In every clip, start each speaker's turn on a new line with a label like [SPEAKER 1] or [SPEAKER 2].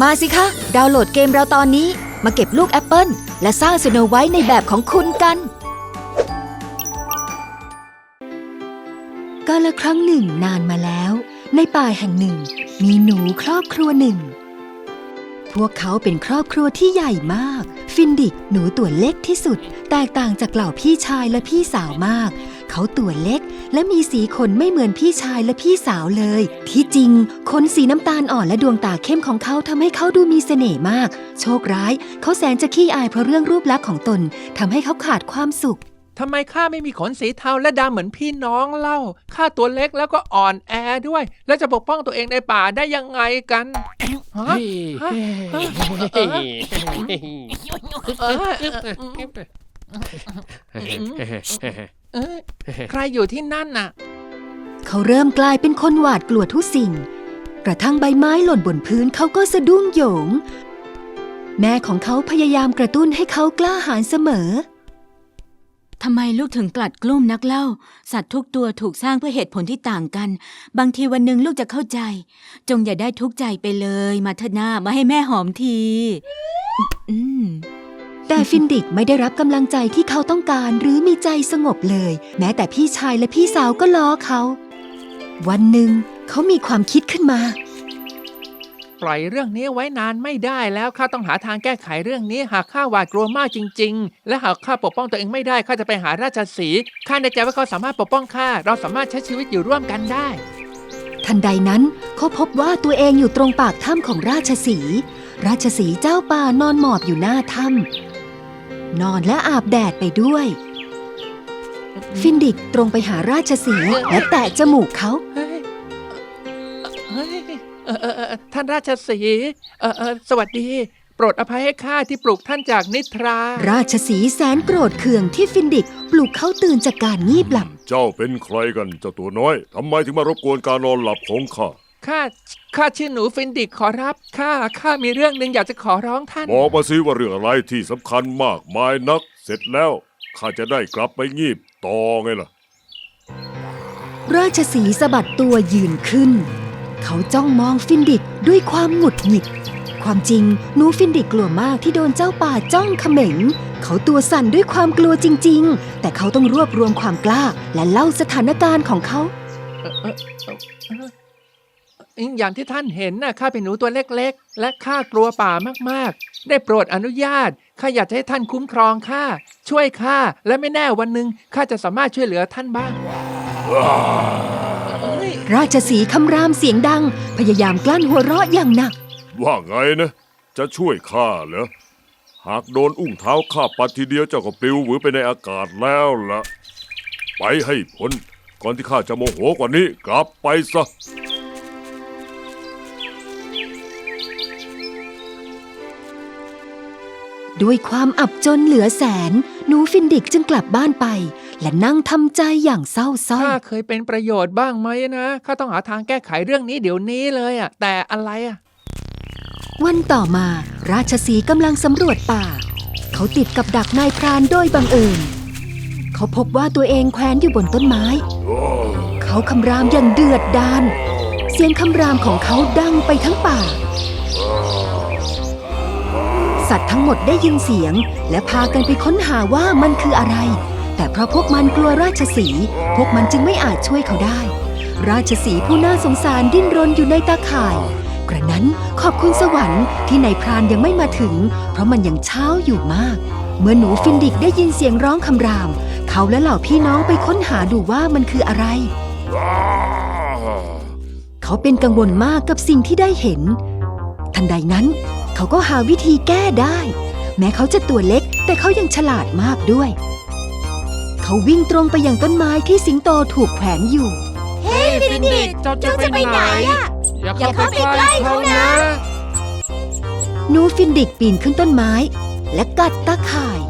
[SPEAKER 1] มาสิคะ ดาวน์โหลดเกมเราตอนนี้ มาเก็บลูกแอปเปิลและสร้างสโนไวท์ในแบบของคุณกัน กาละครั้งหนึ่งนานมาแล้ว ในป่าแห่งหนึ่ง มีหนูครอบครัวหนึ่ง พวกเขาเป็นครอบครัวที่ใหญ่มาก ฟินดิกหนูตัวเล็กที่สุด แตกต่างจากเหล่าพี่ชายและพี่สาวมาก เขาตัวเล็กและมีสีขนไม่เหมือนพี่ชายและพี่สาวเลย ที่จริงขนสีน้ำตาลอ่อนและดวงตาเข้มของเขาทำให้เขาดูมีเสน่ห์มาก โชคร้าย เขาแสนจะขี้อายเพราะเรื่องรูปลักษณ์ของตนทำให้เขาขาดความสุข
[SPEAKER 2] ทำไมข้าไม่มีขนสีเทาและดำเหมือนพี่น้องเล่า ข้าตัวเล็กแล้วก็อ่อนแอด้วย แล้วจะปกป้องตัวเองในป่าได้ยังไงกันฮะฮะ เออเออใครอยู่ที่นั่นน่ะ
[SPEAKER 1] เขาเริ่มกลายเป็นคนหวาดกลัวทุกสิ่ง กระทั่งใบไม้หล่นบนพื้นเขาก็สะดุ้งโหยง แม่ของเขาพยายามกระตุ้นให้เขากล้าหาญเสมอ
[SPEAKER 3] ทำไมลูกถึงกลัดกลุ้มนักเล่า สัตว์ทุกตัวถูกสร้างเพื่อเหตุผลที่ต่างกัน บางทีวันหนึ่งลูกจะเข้าใจ จงอย่าได้ทุกข์ใจไปเลย มาเถอะหน้ามาให้แม่หอมที อืม
[SPEAKER 1] แต่ฟินดิกไม่ได้รับกำลังใจที่เขาต้องการหรือมีใจสงบเลย แม้แต่พี่ชายและพี่สาวก็ล้อเขา วันหนึ่ง เขามีความคิดขึ้นมา
[SPEAKER 2] ปล่อยเรื่องนี้ไว้นานไม่ได้แล้วข้าต้องหาทางแก้ไขเรื่องนี้หากข้าหวาดกลัวมากจริง ๆ และหากข้าปกป้องตัวเองไม่ได้ข้าจะไปหาราชสีห์ข้าในใจว่าเขาสามารถปกป้องข้าเราสามารถใช้ชีวิตอยู่ร่วมกันได้
[SPEAKER 1] ทันใดนั้นเขาพบว่าตัวเองอยู่ตรงปากถ้ำของราชสีห์ราชสีห์เจ้าป่านอนหมอบอยู่หน้าถ้ำ นอนและอาบแดดไปด้วย ฟินดิกตรงไปหาราชสีห์และแตะจมูกเขา
[SPEAKER 2] เฮ้ยเฮ้ยเอ่อเอ่อเอ่อท่านราชสีห์เออเออสวัสดี โปรดอภัยให้ข้าที่ปลุกท่านจากนิทรา
[SPEAKER 1] ราชสีห์แสนโกรธเคืองที่ฟินดิกปลุกเขาตื่นจากการงีบหลับ
[SPEAKER 4] เจ้าเป็นใครกันเจ้าตัวน้อย ทำไมถึงมารบกวนการนอนหลับของข้า
[SPEAKER 2] ข้า ข้าชื่อหนูฟินดิกขอรับ ข้า ข้ามีเรื่องหนึ่งอยากจะขอร้องท่าน
[SPEAKER 4] บอกมาสิว่าเรื่องอะไรที่สำคัญมากมายนัก เสร็จแล้วข้าจะได้กลับไปงีบต่อไงล่ะ
[SPEAKER 1] ราชสีห์สะบัดตัวยืนขึ้น เขาจ้องมองฟินดิกด้วยความหงุดหงิด ความจริงหนูฟินดิกกลัวมากที่โดนเจ้าป่าจ้องเขม็ง เขาตัวสั่นด้วยความกลัวจริง ๆ แต่เขาต้องรวบรวมความกล้าและเล่าสถานการณ์ของเขา
[SPEAKER 2] อ ย่างที่ท่านเห็นน่ะข้าเป็นหนูตัวเล็กๆ และข้ากลัวป่ามากๆ ได้โปรดอนุญาตข้าอยากจะให้ท่านคุ้มครองข้าช่วยข้าและไม่แน่วันหนึ่งข้าจะสามารถช่วยเหลือท่านบ้างเฮ้ย
[SPEAKER 1] ราชสีห์คำรามเสียงดัง พยายามกลั้นหัวเราะอย่างหนัก
[SPEAKER 4] ว่าไงนะ จะช่วยข้าเหรอ หากโดนอุ้งเท้าข้าปัดทีเดียวเจ้าก็ปลิวหวือไปในอากาศแล้วล่ะ ไปให้พ้นก่อนที่ข้าจะโมโหกว่านี้กลับไปซะ
[SPEAKER 1] ด้วยความอับจนเหลือแสน หนูฟินดิกจึงกลับบ้านไป และนั่งทำใจอย่างเศร้าส้อย
[SPEAKER 2] ข้าเคยเป็นประโยชน์บ้างไหมนะข้าต้องหาทางแก้ไขเรื่องนี้เดี๋ยวนี้เลยอะ แต่อะไรอะ
[SPEAKER 1] วันต่อมาราชสีห์กำลังสำรวจป่า เขาติดกับดักนายพรานโดยบังเอิญเขาพบว่าตัวเองแขวนอยู่บนต้นไม้ เขาคำรามอย่างเดือดดาลเสียงคำรามของเขาดังไปทั้งป่า สัตว์ทั้งหมดได้ยินเสียง และพากันไปค้นหาว่ามันคืออะไร แต่เพราะพวกมันกลัวราชสีห์พวกมันจึงไม่อาจช่วยเขาได้ ราชสีห์ผู้น่าสงสารดิ้นรนอยู่ในตาข่ายกระนั้นขอบคุณสวรรค์ที่นายพรานยังไม่มาถึง เพราะมันยังเช้าอยู่มาก เมื่อหนูฟินดิกได้ยินเสียงร้องคำราม เขาและเหล่าพี่น้องไปค้นหาดูว่ามันคืออะไร เขาเป็นกังวลมากกับสิ่งที่ได้เห็น ทันใดนั้น เขาก็หาวิธีแก้ได้ แม้เขาจะตัวเล็กแต่เขายังฉลาดมากด้วย เขาวิ่งตรงไปยังต้นไม้ที่สิงโตถูกแขวนอยู่
[SPEAKER 2] ฟินดิกเจ้าจะไปไหนอย่าเข้าไปใกล้เขานะ
[SPEAKER 1] หนูฟินดิกปีนขึ้นต้นไม้ และกัดตาข่าย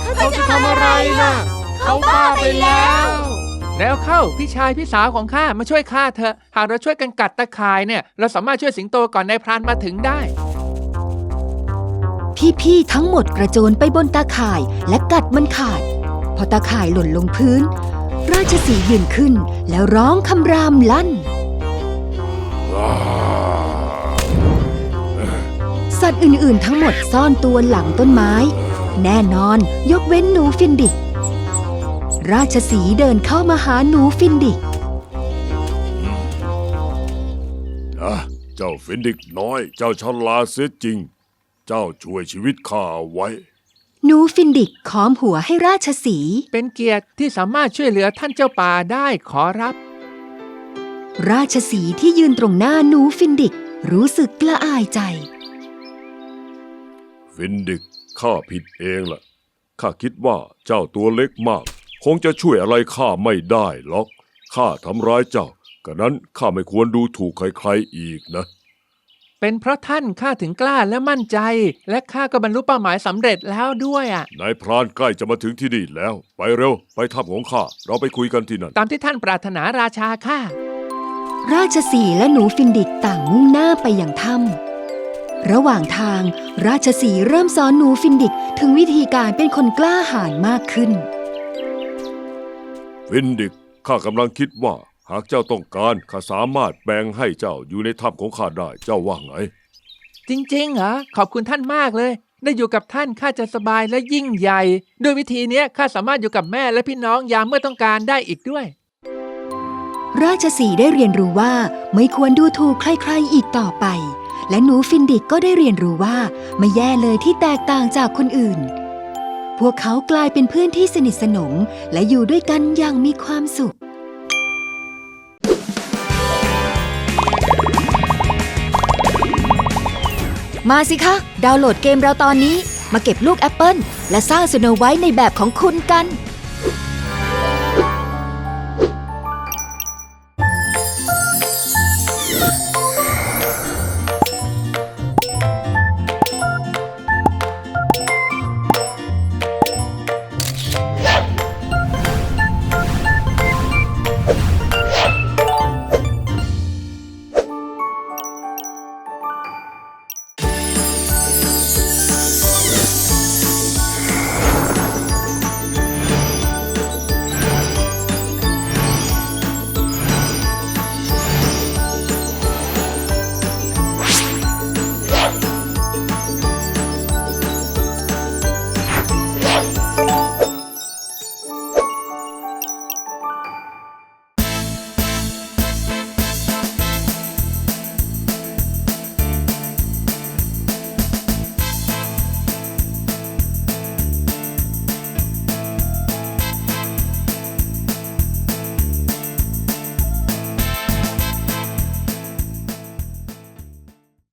[SPEAKER 2] เขาจะทำอะไรน่ะ เขาบ้าไปแล้ว แล้วเข้าพี่ชายพี่สาวของข้ามาช่วยข้าเถอะ หากเราช่วยกันกัดตะข่ายเนี่ย เราสามารถช่วยสิงโตก่อนนายพรานมาถึงได้
[SPEAKER 1] พี่ๆทั้งหมดกระโจนไปบนตาข่ายและกัดมันขาด พอตาข่ายหล่นลงพื้น ราชสีห์ยืนขึ้นแล้วร้องคำรามลั่น สัตว์อื่นๆทั้งหมดซ่อนตัวหลังต้นไม้ แน่นอนยกเว้นหนูฟินดิก ราชสีห์เดินเข้ามาหาหนูฟินดิก
[SPEAKER 4] นะเจ้าฟินดิกน้อย เจ้าฉลาดเสียจริง เจ้าช่วยชีวิตข้าไว้
[SPEAKER 1] หนูฟินดิกค้อมหัวให้ราชสีห์
[SPEAKER 2] เป็นเกียรติที่สามารถช่วยเหลือท่านเจ้าป่าได้ขอรับ
[SPEAKER 1] ราชสีห์ที่ยืนตรงหน้าหนูฟินดิกรู้สึกกระอายใจ
[SPEAKER 4] ฟินดิกข้าผิดเองล่ะ ข้าคิดว่าเจ้าตัวเล็กมาก คงจะช่วยอะไรข้าไม่ได้หรอก ข้าทำร้ายเจ้ากะนั้นข้าไม่ควรดูถูกใครๆอีกนะ
[SPEAKER 2] เป็นเพราะท่านข้าถึงกล้าและมั่นใจ และข้าก็บรรลุเป้าหมายสำเร็จแล้วด้วยอะ
[SPEAKER 4] นายพรานใกล้จะมาถึงที่นี่แล้ว ไปเร็ว ไปถ้ำของข้า เราไปคุยกันที่นั่น
[SPEAKER 2] ตามที่ท่านปรารถนาราชาข้า
[SPEAKER 1] ราชสีห์และหนูฟินดิกต่างมุ่งหน้าไปยังถ้ำระหว่างทางราชสีห์เริ่มสอนหนูฟินดิกถึงวิธีการเป็นคนกล้าหาญมากขึ้น
[SPEAKER 4] ฟินดิกข้ากำลังคิดว่า หากเจ้าต้องการข้าสามารถแบ่งให้เจ้าอยู่ในถ้ำของข้าได้เจ้าว่าไง
[SPEAKER 2] จริงๆเหรอขอบคุณท่านมากเลย ได้อยู่กับท่านข้าจะสบายและยิ่งใหญ่ ด้วยวิธีเนี้ยข้าสามารถอยู่กับแม่และพี่น้องยามเมื่อต้องการได้อีกด้วย
[SPEAKER 1] ราชสีห์ได้เรียนรู้ว่าไม่ควรดูถูกใครๆอีกต่อไป และหนูฟินดิกก็ได้เรียนรู้ว่าไม่แย่เลยที่แตกต่างจากคนอื่น พวกเขากลายเป็นเพื่อนที่สนิทสนมและอยู่ด้วยกันอย่างมีความสุข มาสิคะ ดาวน์โหลดเกมเราตอนนี้ มาเก็บลูกแอปเปิลและสร้างสโนไวท์ในแบบของคุณกัน